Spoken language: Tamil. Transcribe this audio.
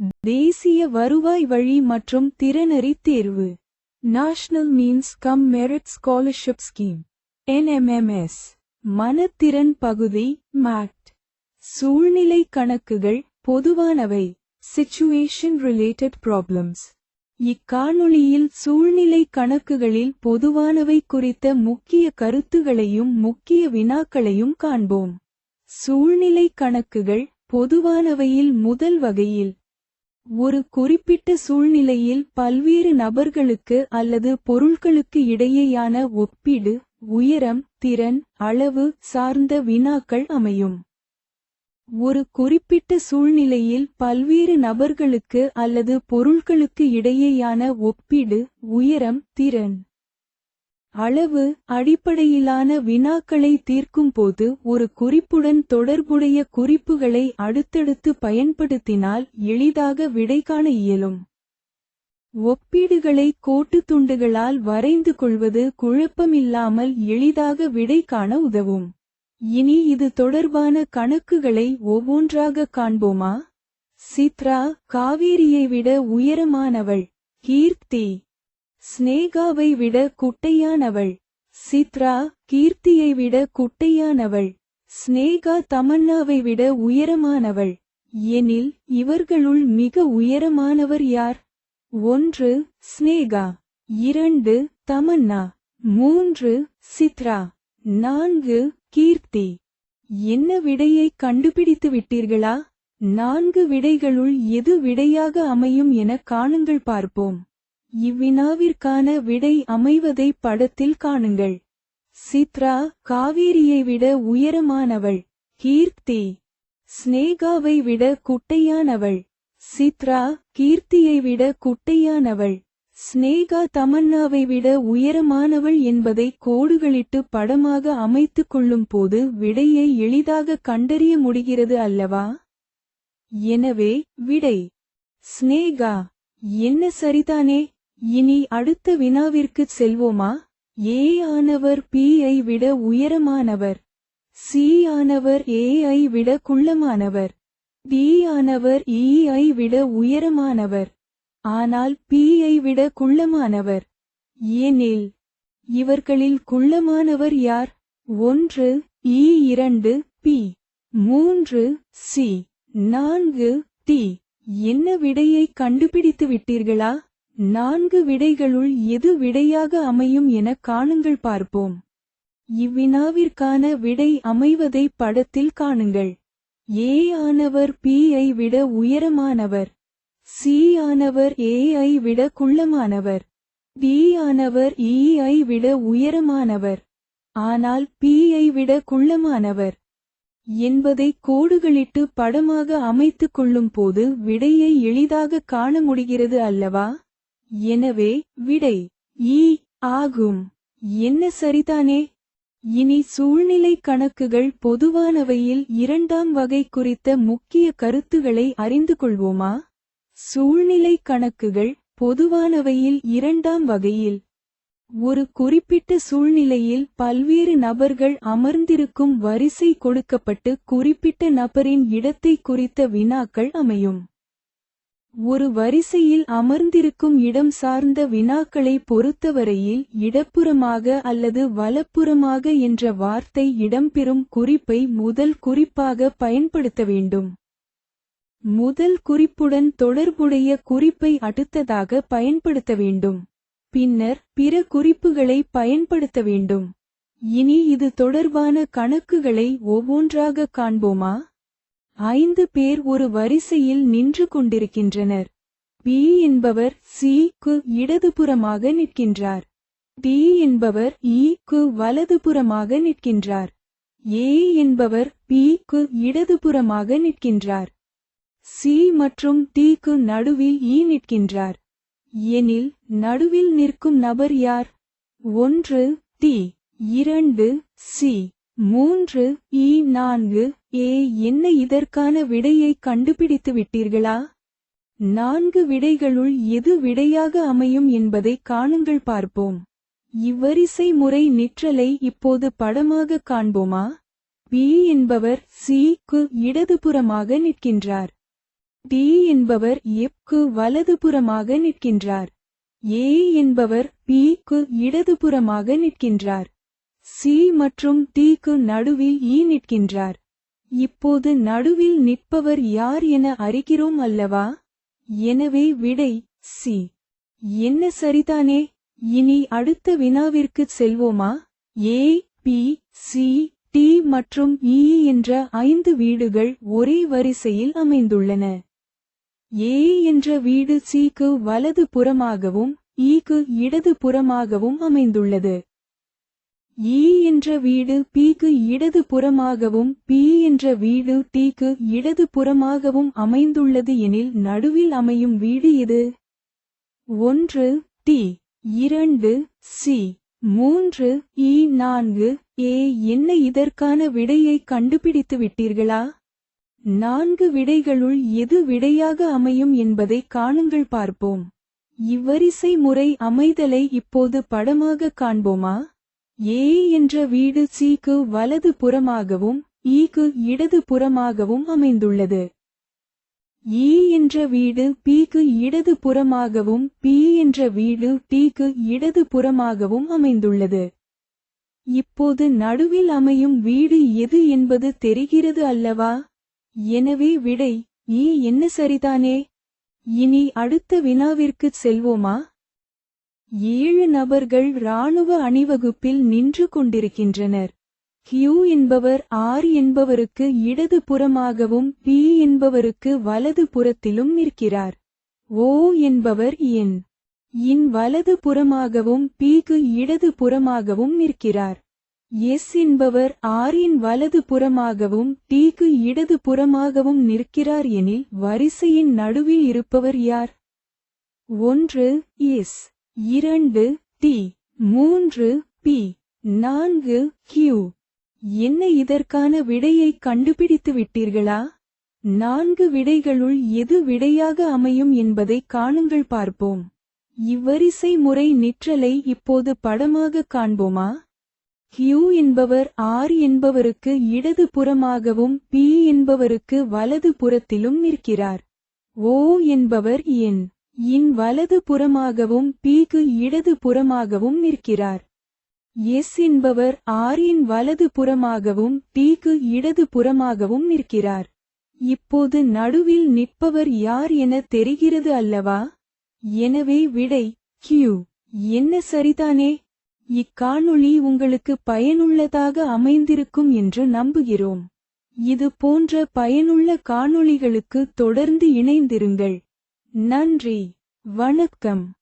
தேசிய வருவாய் வழி மற்றும் திறனறி தேர்வு. National means cum merit scholarship scheme NMMS மனத்திறன் பகுதி மேக்ட் சூழ்நிலை கணக்குகள் பொதுவானவை. சிச்சுவேஷன் ரிலேட்டட் ப்ராப்ளம்ஸ் இக்காணொளியில் சூழ்நிலை கணக்குகளில் பொதுவானவை குறித்த முக்கிய கருத்துகளையும் முக்கிய வினாக்களையும் காண்போம். சூழ்நிலை கணக்குகள் பொதுவானவையில் முதல் வகையில். ஒரு குறிப்பிட்ட சூழ்நிலையில் பல்வேறு நபர்களுக்கு அல்லது பொருட்களுக்கு இடையேயான ஒப்பீடு உயரம் திறன் அளவு சார்ந்த வினாக்கள் அமையும். ஒரு குறிப்பிட்ட சூழ்நிலையில் பல்வேறு நபர்களுக்கு அல்லது பொருட்களுக்கு இடையேயான ஒப்பீடு உயரம் திறன். அளவு அடிப்படையிலான வினாக்களை தீர்க்கும்போது ஒரு குறிப்புடன் தொடர்புடைய குறிப்புகளை அடுத்தடுத்து பயன்படுத்தினால் எளிதாக விடை காண இயலும். ஒப்பீடுகளை கோட்டுத் துண்டுகளால் வரைந்து கொள்வது குழப்பமில்லாமல் எளிதாக விடை காண உதவும். இனி இது தொடர்பான கணக்குகளை ஒவ்வொன்றாக காண்போமா? சித்ரா காவேரியை விட உயரமானவள். கீர்த்தி. ஸ்னேகாவை விட குட்டையானவள். சித்ரா கீர்த்தியை விட குட்டையானவள். ஸ்னேகா தமன்னாவை விட உயரமானவள். எனில் இவர்களுள் மிக உயரமானவர் யார்? ஒன்று ஸ்னேகா இரண்டு தமன்னா. மூன்று சித்ரா. நான்கு கீர்த்தி. என்ன விடையை கண்டுபிடித்து விட்டீர்களா? நான்கு விடைகளுள் எது விடையாக அமையும் என காணுங்கள் பார்ப்போம். இவ்வினாவிற்கான விடை அமைவதை படத்தில் காணுங்கள். சித்ரா காவேரியை விட உயரமானவள். கீர்த்தி ஸ்னேகாவை விட குட்டையானவள். சித்ரா கீர்த்தியை விட குட்டையானவள். ஸ்னேகா தமன்னாவை விட உயரமானவள் என்பதை கோடுகளிட்டு படமாக அமைத்துக் கொள்ளும் போது விடையை எளிதாக கண்டறிய முடிகிறது அல்லவா? எனவே விடை. ஸ்னேகா என்ன சரிதானே? இனி அடுத்த வினாவிற்கு செல்வோமா? ஏ ஆனவர் பி ஐ விட உயரமானவர். சி ஆனவர் ஏ ஐ விட குள்ளமானவர். டி ஆனவர் இ ஐ விட உயரமானவர். ஆனால் பி ஐ விட குள்ளமானவர். ஏனில் இவர்களில் குள்ளமானவர் யார்? ஒன்று இ இரண்டு பி. மூன்று சி. நான்கு டி. என்ன விடையை கண்டுபிடித்து விட்டீர்களா நான்கு விடைகளுள் எது விடையாக அமையும் என காணுங்கள் பார்ப்போம். இவ்வினாவிற்கான விடை அமைவதை படத்தில் காணுங்கள். ஏ ஆனவர் பி ஐ விட உயரமானவர். சி ஆனவர் ஏ ஐ விட குள்ளமானவர். பி ஆனவர் இ ஐ விட உயரமானவர். ஆனால் பி ஐ விட குள்ளமானவர். என்பதை கோடுகளிட்டு படமாக அமைத்துக் கொள்ளும் போது விடையை எளிதாக காண முடிகிறது அல்லவா? எனவே விடை ஈ ஆகும். என்ன சரிதானே? இனி சூழ்நிலை கணக்குகள் பொதுவானவையில் இரண்டாம் வகை குறித்த முக்கிய கருத்துகளை அறிந்து கொள்வோமா? சூழ்நிலை கணக்குகள் பொதுவானவையில் இரண்டாம் வகையில். ஒரு குறிப்பிட்ட சூழ்நிலையில் பல்வேறு நபர்கள் அமர்ந்திருக்கும் வரிசை கொடுக்கப்பட்டு குறிப்பிட்ட நபரின் இடத்தை குறித்த வினாக்கள் அமையும். ஒரு வரிசையில் அமர்ந்திருக்கும் இடம் சார்ந்த வினாக்களை பொறுத்தவரையில் இடப்புறமாக அல்லது வலப்புறமாக என்ற வார்த்தை இடம்பெறும் குறிப்பை முதல் குறிப்பாக பயன்படுத்த வேண்டும். முதல் குறிப்புடன் தொடர்புடைய குறிப்பை அடுத்ததாக பயன்படுத்த வேண்டும். பின்னர் பிற குறிப்புகளை பயன்படுத்த வேண்டும். இனி இது தொடர்பான கணக்குகளை ஒவ்வொன்றாக காண்போமா? ஐந்து பேர் ஒரு வரிசையில் நின்று கொண்டிருக்கின்றனர். பி என்பவர் சி க்கு இடதுபுறமாக நிற்கின்றார். டி என்பவர் இ க்கு வலதுபுறமாக நிற்கின்றார். ஏ என்பவர் பி க்கு இடதுபுறமாக நிற்கின்றார். சி மற்றும் டி க்கு நடுவில் இ நிற்கின்றார். எனில் நடுவில் நிற்கும் நபர் யார்? ஒன்று டி. இரண்டு சி. மூன்று இ நான்கு ஏ என்ன இதற்கான விடையை கண்டுபிடித்து விட்டீர்களா? நான்கு விடைகளுள் எது விடையாக அமையும் என்பதை காணுங்கள் பார்ப்போம். இவ்வரிசை முறை நிற்றலை இப்போது படமாக காண்போமா? பி என்பவர் சி க்கு இடதுபுறமாக நிற்கின்றார். டி என்பவர் எப்க்கு வலதுபுறமாக நிற்கின்றார். ஏ என்பவர் பி க்கு இடதுபுறமாக நிற்கின்றார். சி மற்றும் தீக்கு நடுவில் ஈ நிற்கின்றார். இப்போது நடுவில் நிற்பவர் யார் என அறிகிறோம் அல்லவா? எனவே விடை சி என்ன சரிதானே? இனி அடுத்த வினாவிற்கு செல்வோமா? ஏ பி சி டி மற்றும் இ என்ற ஐந்து வீடுகள் ஒரே வரிசையில் அமைந்துள்ளன. ஏ என்ற வீடு சிக்கு வலது புறமாகவும் ஈக்கு e இடது புறமாகவும் அமைந்துள்ளது. ஈ என்ற வீடு பிக்கு இடது புறமாகவும் பி என்ற வீடு டிக்கு இடது புறமாகவும் அமைந்துள்ளது எனில் நடுவில் அமையும் வீடு எது? ஒன்று டி. இரண்டு சி. மூன்று இ. நான்கு. ஏ. என்ன இதற்கான விடையை கண்டுபிடித்து விட்டீர்களா? நான்கு விடைகளுள் எது விடையாக அமையும் என்பதை காணுங்கள் பார்ப்போம். இவ்வரிசை முறை அமைதலை இப்போது படமாக காண்போமா? ஏ என்ற வீடு சீக்கு வலது புறமாகவும் ஈக்கு இடது புறமாகவும் அமைந்துள்ளது. ஈ என்ற வீடு பிக்கு இடது புறமாகவும் பி என்ற வீடு டிக்கு இடது புறமாகவும் அமைந்துள்ளது. இப்போது நடுவில் அமையும் வீடு எது என்பது தெரிகிறது அல்லவா? எனவே விடை ஈ என்ன சரிதானே? இனி அடுத்த வினாவிற்குச் செல்வோமா? ஏழு நபர்கள் இராணுவ அணிவகுப்பில் நின்று கொண்டிருக்கின்றனர். கியூ என்பவர் ஆர் என்பவருக்கு இடது புறமாகவும் பி என்பவருக்கு வலது புறத்திலும் நிற்கிறார். ஓ என்பவர் என் இன் வலது புறமாகவும் பிக்கு இடது புறமாகவும் நிற்கிறார். எஸ் என்பவர் ஆரின் வலது புறமாகவும் டிக்கு இடது புறமாகவும் நிற்கிறார் எனில் வரிசையின் நடுவில் இருப்பவர் யார்? ஒன்று எஸ் இரண்டு டி மூன்று பி நான்கு கியூ. என்ன இதற்கான விடையை கண்டுபிடித்து விட்டீர்களா? நான்கு விடைகளுள் எது விடையாக அமையும் என்பதை காணுங்கள் பார்ப்போம். இவ்வரிசை முறை நிற்றலை இப்போது படமாக காண்போமா? கியூ என்பவர் ஆர் என்பவருக்கு இடது புறமாகவும் பி என்பவருக்கு வலது புறத்திலும் நிற்கிறார். ஓ என்பவர் என். இன் வலது புறமாகவும் பிக்கு இடது புறமாகவும் நிற்கிறார். எஸ் என்பவர் ஆரின் வலது புறமாகவும் டிக்கு இடது புறமாகவும் நிற்கிறார். இப்போது நடுவில் நிற்பவர் யார் என தெரிகிறது அல்லவா? எனவே விடை கியூ. என்ன சரிதானே? இக்காணொளி உங்களுக்கு பயனுள்ளதாக அமைந்திருக்கும் என்று நம்புகிறோம். இது போன்ற பயனுள்ள காணொளிகளுக்கு தொடர்ந்து இணைந்திருங்கள். நன்றி வணக்கம்.